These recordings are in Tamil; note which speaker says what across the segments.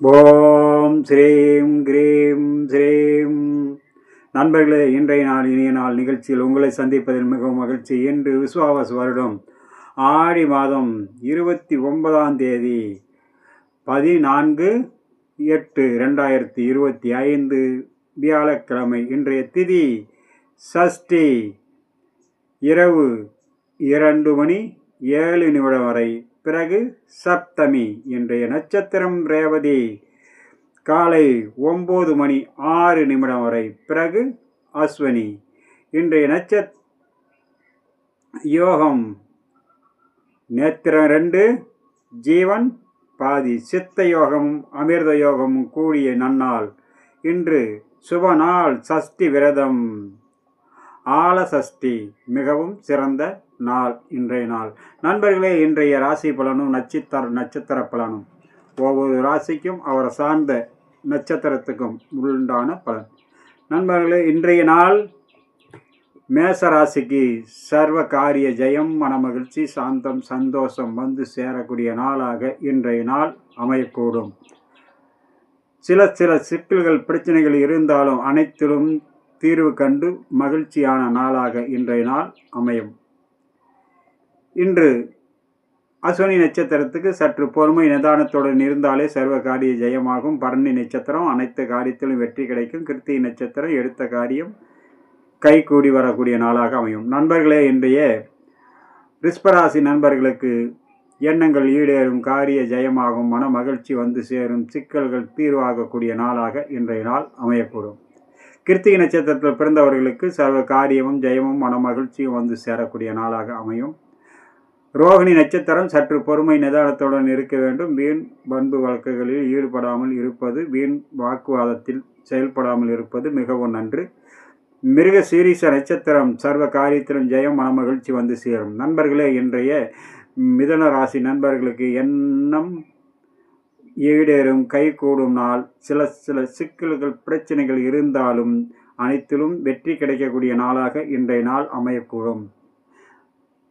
Speaker 1: ஓம் ஸ்ரீம் கிரீம் ஸ்ரீம். நண்பர்களே இன்றைய நாள் இனிய நாள் நிகழ்ச்சியில் உங்களை சந்திப்பதில் மிகவும் மகிழ்ச்சி. இன்று விஸ்வாவஸ் வருடம். ஆடி மாதம் இருபத்தி ஒன்பதாம் தேதி பதினான்கு எட்டு ரெண்டாயிரத்தி இருபத்தி ஐந்து வியாழக்கிழமை. இன்றைய திதி சஷ்டி இரவு இரண்டு மணி ஏழு நிமிடம் வரை பிறகு சப்தமி இன்றைய நட்சத்திரம் ரேவதி. காலை ஒம்பது மணி ஆறு நிமிடம் வரை. பிறகு அஸ்வினி இன்றைய நட்சத் யோகம். நேத்திரம் ரெண்டு ஜீவன் பாதி சித்த யோகமும் அமிர்த யோகமும் கூடிய நன்னாள். இன்று சுப நாள் சஷ்டி விரதம். ஆலசஷ்டி மிகவும் சிறந்த நாள் இன்றைய நாள். நண்பர்களே இன்றைய ராசி பலனும் நட்சத்திர நட்சத்திர பலனும். ஒவ்வொரு ராசிக்கும் அவரை சார்ந்த நட்சத்திரத்துக்கும் உண்டான பலன். நண்பர்களே இன்றைய நாள் மேச ராசிக்கு சர்வ காரிய ஜெயம் மனமகிழ்ச்சி சாந்தம் சந்தோஷம் வந்து சேரக்கூடிய நாளாக இன்றைய நாள் அமையக்கூடும். சில சில சிக்கல்கள் பிரச்சனைகள் இருந்தாலும் அனைத்திலும் தீர்வு கண்டு மகிழ்ச்சியான நாளாக இன்றைய நாள் அமையும். இன்று அஸ்வினி நட்சத்திரத்துக்கு சற்று பொறுமை நிதானத்துடன் இருந்தாலே சர்வ காரிய ஜெயமாகும். பரணி நட்சத்திரம் அனைத்து காரியத்திலும் வெற்றி கிடைக்கும். கிருத்திகை நட்சத்திரம் எடுத்த காரியம் கை கூடி வரக்கூடிய நாளாக அமையும். நண்பர்களே இன்றைய ரிஸ்பராசி நண்பர்களுக்கு எண்ணங்கள் ஈடேறும் காரிய ஜெயமாகும் மன மகிழ்ச்சி வந்து சேரும் சிக்கல்கள் தீர்வாகக்கூடிய நாளாக இன்றைய நாள் அமையக்கூடும். கிருத்திகை நட்சத்திரத்தில் பிறந்தவர்களுக்கு சர்வ காரியமும் ஜெயமும் மன மகிழ்ச்சியும் வந்து சேரக்கூடிய நாளாக அமையும். ரோகிணி நட்சத்திரம் சற்று பொறுமை நிதானத்துடன் இருக்க வேண்டும். வீண் பண்பு வழக்குகளில் ஈடுபடாமல் இருப்பது வீண் வாக்குவாதத்தில் செயல்படாமல் இருப்பது மிகவும் நன்று. மிருக சீரிச நட்சத்திரம் சர்வ காரியத்திலும் ஜெயம் மனமகிழ்ச்சி வந்து சேரும். நண்பர்களே இன்றைய மிதன ராசி நண்பர்களுக்கு எண்ணம் ஈடேறும் கைகூடும் நாள். சில சில சிக்கல்கள் பிரச்சனைகள் இருந்தாலும் அனைத்திலும் வெற்றி கிடைக்கக்கூடிய நாளாக இன்றைய நாள் அமையக்கூடும்.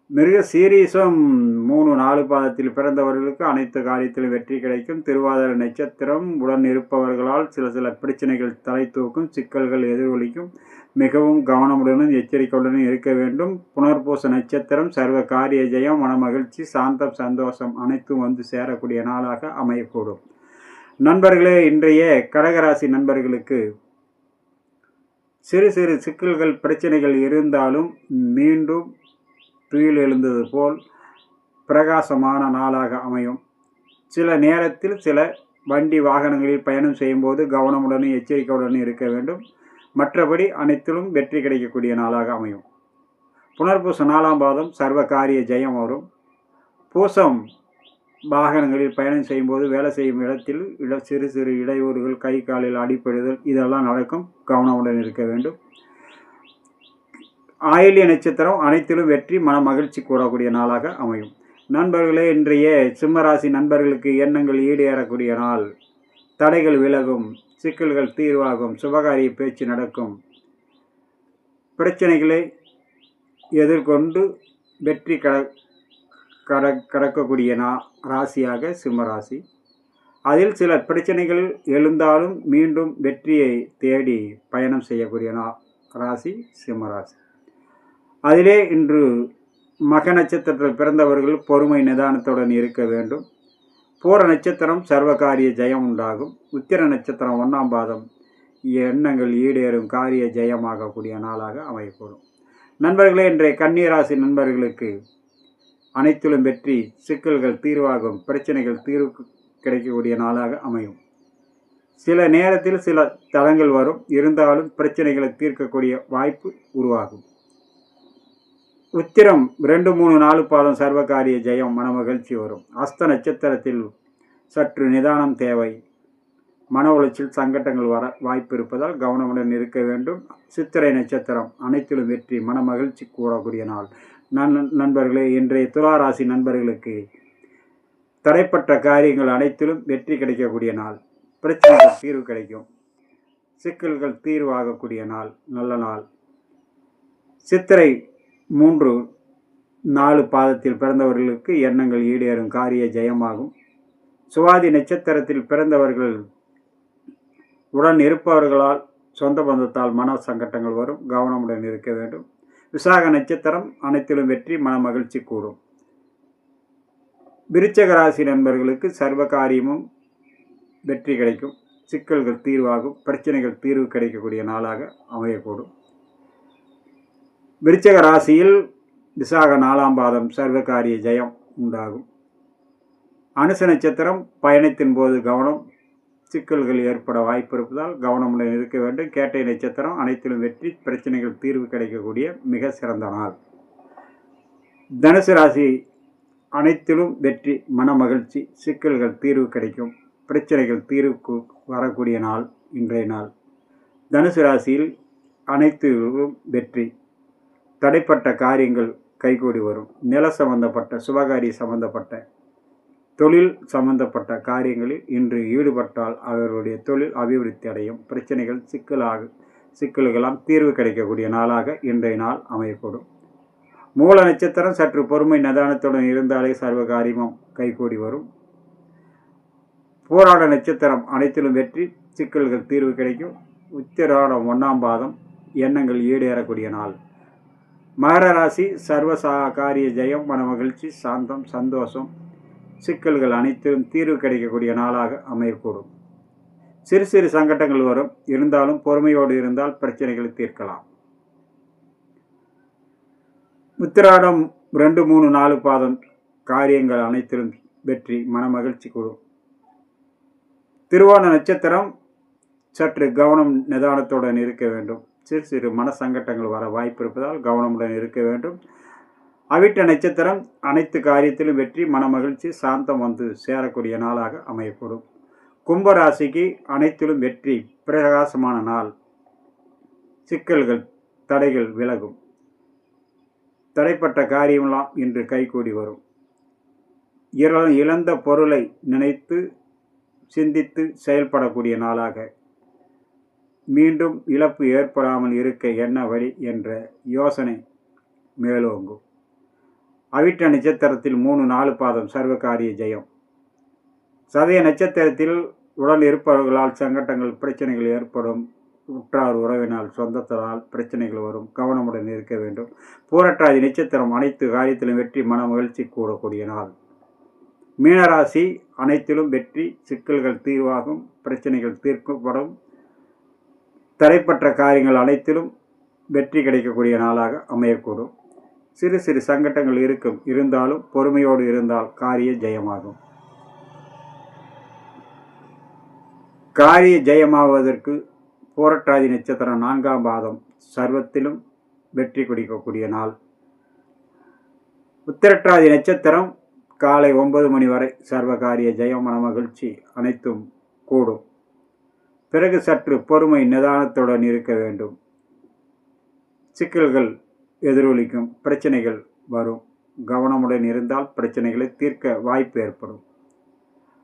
Speaker 1: மிருக சீரீசம் மூணு நாலு பாதத்தில் பிறந்தவர்களுக்கு அனைத்து காரியத்திலும் வெற்றி கிடைக்கும். திருவாதிர நட்சத்திரம் உடன் இருப்பவர்களால் சில சில பிரச்சனைகள் தலை தூக்கும் சிக்கல்கள் எதிரொலிக்கும். மிகவும் கவனமுடனும் எச்சரிக்கையுடனும் இருக்க வேண்டும். புனர்பூச நட்சத்திரம் சர்வ காரிய ஜெயம் மனமகிழ்ச்சி சாந்தம் சந்தோஷம் அனைத்தும் வந்து சேரக்கூடிய நாளாக அமையக்கூடும். நண்பர்களே இன்றைய கடகராசி நண்பர்களுக்கு சிறு சிறு சிக்கல்கள் பிரச்சனைகள் இருந்தாலும் மீண்டும் துயில் எழுந்தது போல் பிரகாசமான நாளாக அமையும். சில நேரத்தில் சில வண்டி வாகனங்களில் பயணம் செய்யும்போது கவனமுடனும் எச்சரிக்கையுடனும் இருக்க வேண்டும். மற்றபடி அனைத்திலும் வெற்றி கிடைக்கக்கூடிய நாளாக அமையும். புனர்பூச நாலாம் பாதம் சர்வ காரிய ஜெயம் வரும். பூசம் வாகனங்களில் பயணம் செய்யும்போது வேலை செய்யும் இடத்தில் இட சிறு சிறு இடையூறுகள் கை காலில் அடிப்படுதல் இதெல்லாம் நடக்கும். கவனமுடன் இருக்க வேண்டும். ஆயிலிய நட்சத்திரம் அனைத்திலும் வெற்றி மன மகிழ்ச்சி கூறக்கூடிய நாளாக அமையும். நண்பர்களே இன்றைய சிம்மராசி நண்பர்களுக்கு எண்ணங்கள் ஈடேறக்கூடிய நாள். தடைகள் விலகும் சிக்கல்கள் தீர்வாகும் சுபகாரிய பேச்சு நடக்கும். பிரச்சனைகளை எதிர்கொண்டு வெற்றி கட கட கடக்கக்கூடிய நா ராசியாக சிம்மராசி. அதில் சில பிரச்சனைகள் எழுந்தாலும் மீண்டும் வெற்றியை தேடி பயணம் செய்யக்கூடிய நா ராசி சிம்மராசி. அதிலே இன்று மக நட்சத்திரத்தில் பிறந்தவர்கள் பொறுமை நிதானத்துடன் இருக்க வேண்டும். பூர நட்சத்திரம் சர்வகாரிய ஜெயம் உண்டாகும். உத்திர நட்சத்திரம் ஒன்றாம் பாதம். எண்ணங்கள் ஈடேறும் காரிய ஜெயமாகக்கூடிய நாளாக அமையக்கூடும் நண்பர்களே இன்றைய கண்ணீராசி நண்பர்களுக்கு அனைத்திலும் வெற்றி சிக்கல்கள் தீர்வாகும் பிரச்சனைகள் தீர்வு கிடைக்கக்கூடிய நாளாக அமையும். சில நேரத்தில் சில தளங்கள் வரும். இருந்தாலும் பிரச்சனைகளை தீர்க்கக்கூடிய வாய்ப்பு உருவாகும். உத்திரம் ரெண்டு மூணு நாலு பாதம் சர்வகாரிய ஜெயம் மன மகிழ்ச்சி வரும். அஸ்த நட்சத்திரத்தில் சற்று நிதானம் தேவை. மன உளைச்சல் சங்கடங்கள் வர வாய்ப்பு இருப்பதால் கவனமுடன் இருக்க வேண்டும். சித்திரை நட்சத்திரம் அனைத்திலும் வெற்றி மன மகிழ்ச்சி கூடக்கூடிய நாள். நன் நண்பர்களே இன்றைய துளாராசி நண்பர்களுக்கு தடைப்பட்ட காரியங்கள் அனைத்திலும் வெற்றி கிடைக்கக்கூடிய நாள். பிரச்சனைகள் தீர்வு கிடைக்கும். சிக்கல்கள் தீர்வாகக்கூடிய நாள். நல்ல நாள். சித்திரை மூன்று நாலு பாதத்தில் பிறந்தவர்களுக்கு எண்ணங்கள் ஈடேறும். காரிய ஜெயமாகும். சுவாதி நட்சத்திரத்தில் பிறந்தவர்கள் உடன் இருப்பவர்களால் சொந்த பந்தத்தால் மன சங்கட்டங்கள் வரும். கவனமுடன் இருக்க வேண்டும். விசாக நட்சத்திரம் அனைத்திலும் வெற்றி மன மகிழ்ச்சி கூடும். விருச்சக ராசி நண்பர்களுக்கு சர்வ காரியமும் வெற்றி கிடைக்கும். சிக்கல்கள் தீர்வாகும். பிரச்சனைகள் தீர்வு கிடைக்கக்கூடிய நாளாக அமையக்கூடும். விருச்சக ராசியில் விசாக நாலாம் பாதம் சர்வகாரிய ஜெயம் உண்டாகும். அனுச நட்சத்திரம் பயணத்தின் போது கவனம் சிக்கல்கள் ஏற்பட வாய்ப்பு இருப்பதால் கவனமுடன் இருக்க வேண்டும். கேட்டை நட்சத்திரம் அனைத்திலும் வெற்றி பிரச்சனைகள் தீர்வு கிடைக்கக்கூடிய மிக சிறந்த நாள். தனுசு ராசி அனைத்திலும் வெற்றி மன மகிழ்ச்சி சிக்கல்கள் தீர்வு கிடைக்கும். பிரச்சனைகள் தீர்வுக்கு வரக்கூடிய நாள் இன்றைய நாள். தனுசு ராசியில் அனைத்திலும் வெற்றி தடைப்பட்ட காரியங்கள் கைகூடி வரும். நில சம்பந்தப்பட்ட சுபகாரி சம்பந்தப்பட்ட தொழில் சம்பந்தப்பட்ட காரியங்களில் இன்று ஈடுபட்டால் அவர்களுடைய தொழில் அபிவிருத்தி அடையும். பிரச்சனைகள் சிக்கலாக சிக்கல்களாம் தீர்வு கிடைக்கக்கூடிய நாளாக இன்றைய நாள் அமையக்கூடும். மூல நட்சத்திரம் சற்று பொறுமை நிதானத்துடன் இருந்தாலே சர்வ காரியமும் கைகூடி வரும். போராட நட்சத்திரம் அனைத்திலும் வெற்றி சிக்கல்கள் தீர்வு கிடைக்கும். உத்திராடம் ஒன்றாம் பாதம் எண்ணங்கள் ஈடேறக்கூடிய நாள். மகர ராசி சர்வ சா காரிய ஜெயம் மன மகிழ்ச்சி சாந்தம் சந்தோஷம் சிக்கல்கள் அனைத்திலும் தீர்வு கிடைக்கக்கூடிய நாளாக அமையக்கூடும். சிறு சிறு சங்கடங்கள் வரும். இருந்தாலும் பொறுமையோடு இருந்தால் பிரச்சனைகளை தீர்க்கலாம். உத்திராடம் ரெண்டு மூணு நாலு பாதம் காரியங்கள் அனைத்திலும் வெற்றி மன மகிழ்ச்சி கூடும். திருவோண நட்சத்திரம் சற்று கவனம் நிதானத்துடன் இருக்க வேண்டும். சிறு சிறு மனசங்கட்டங்கள் வர வாய்ப்பு இருப்பதால் கவனமுடன் இருக்க வேண்டும். அவிட்ட நட்சத்திரம் அனைத்து காரியத்திலும் வெற்றி மனமகிழ்ச்சி சாந்தம் வந்து சேரக்கூடிய நாளாக அமையக்கூடும். கும்பராசிக்கு அனைத்திலும் வெற்றி பிரகாசமான நாள். சிக்கல்கள் தடைகள் விலகும். தடைப்பட்ட காரியமெல்லாம் இன்று கைகூடி வரும். இற- இழந்த பொருளை நினைத்து சிந்தித்து செயல்படக்கூடிய நாளாக மீண்டும் இழப்பு ஏற்படாமல் இருக்க என்ன வழி என்ற யோசனை மேலோங்கும். அவிட்ட நட்சத்திரத்தில் மூணு நாலு பாதம் சர்வகாரிய ஜெயம். சதய நட்சத்திரத்தில் உடல் இருப்பவர்களால் சங்கட்டங்கள் பிரச்சனைகள் ஏற்படும். உற்றார் உறவினால் சொந்தத்தால் பிரச்சனைகள் வரும். கவனமுடன் இருக்க வேண்டும். பூரட்டாதி நட்சத்திரம் அனைத்து காரியத்திலும் வெற்றி மன மகிழ்ச்சி கூடக்கூடிய நாள். மீனராசி அனைத்திலும் வெற்றி சிக்கல்கள் தீர்வாகும் பிரச்சனைகள் தீர்க்கப்படும். தடைப்பட்ட காரியங்கள் அனைத்திலும் வெற்றி கிடைக்கக்கூடிய நாளாக அமையக்கூடும். சிறு சிறு சங்கட்டங்கள் இருக்கும். இருந்தாலும் பொறுமையோடு இருந்தால் காரிய ஜெயமாகும். காரிய ஜெயமாவதற்கு போரட்டாதி நட்சத்திரம் நான்காம் பாதம் சர்வத்திலும் வெற்றி குடிக்கக்கூடிய நாள். உத்திரட்டாதி நட்சத்திரம் காலை ஒன்பது மணி வரை சர்வகாரிய காரிய ஜெயமன மகிழ்ச்சி அனைத்தும் கூடும். பிறகு சற்று பொறுமை நிதானத்துடன் இருக்க வேண்டும். சிக்கல்கள் எதிரொலிக்கும் பிரச்சனைகள் வரும். கவனமுடன் இருந்தால் பிரச்சனைகளை தீர்க்க வாய்ப்பு ஏற்படும்.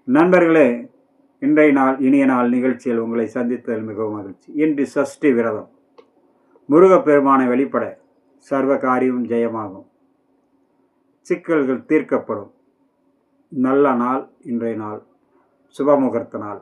Speaker 1: நண்பர்களே இன்றைய நாள் இனிய நாள் நிகழ்ச்சியில் உங்களை சந்தித்ததில் மிகவும் மகிழ்ச்சி. இன்று சஷ்டி விரதம். முருகப்பெருமானை வெளிப்பட சர்வ காரியம் ஜெயமாகும். சிக்கல்கள் தீர்க்கப்படும். நல்ல நாள் இன்றைய நாள். சுபமுகூர்த்த நாள்.